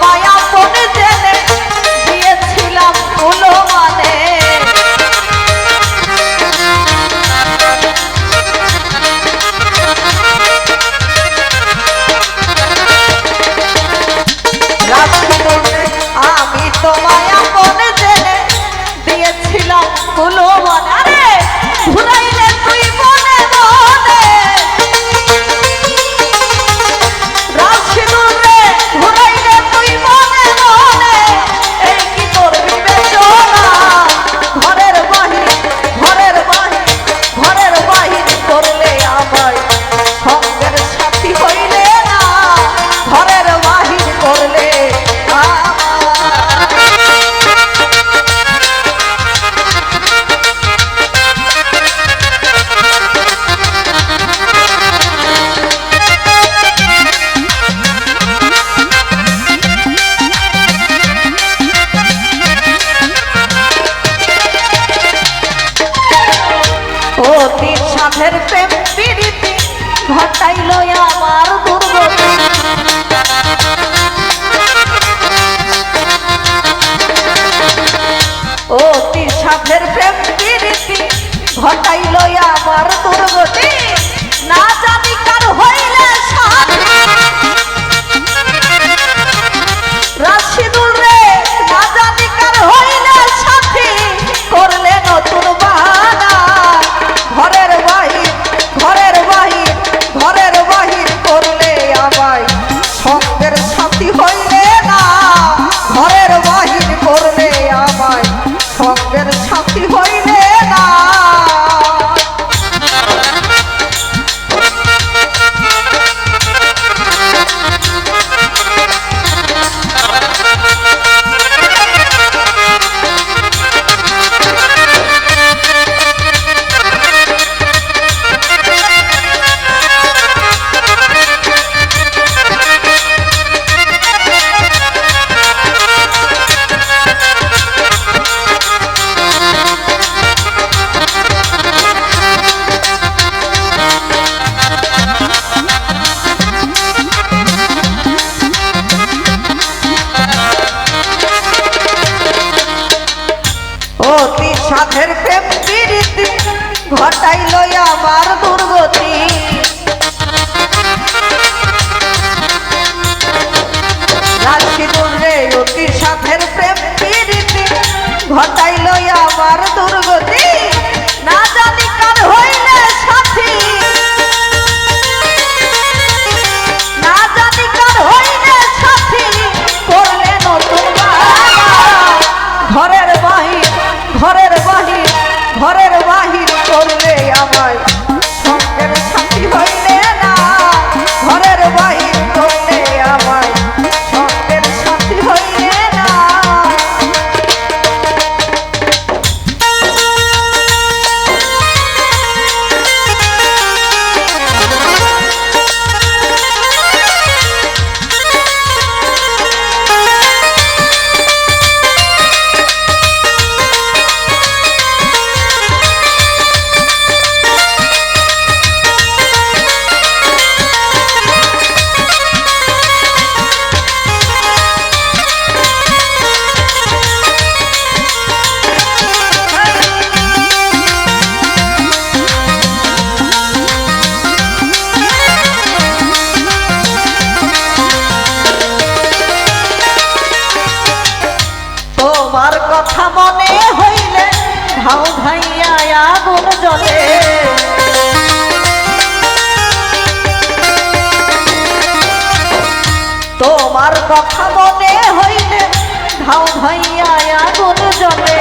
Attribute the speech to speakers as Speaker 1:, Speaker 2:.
Speaker 1: তোমায় আপন জেনে দিয়েছিলাম ফুলো তোদের প্রেম পিড়িতি ঘটাইল আমার দুর্গতি। অতি সাধের প্রেম পিড়িতি ঘটাইল আমার দুর্গতি। না জানি কার হইলে সাথে। হাও ভাইয়া আগুন জলে তোমার কথা মনে হইলে ধাও ভাইয়া আগুন জলে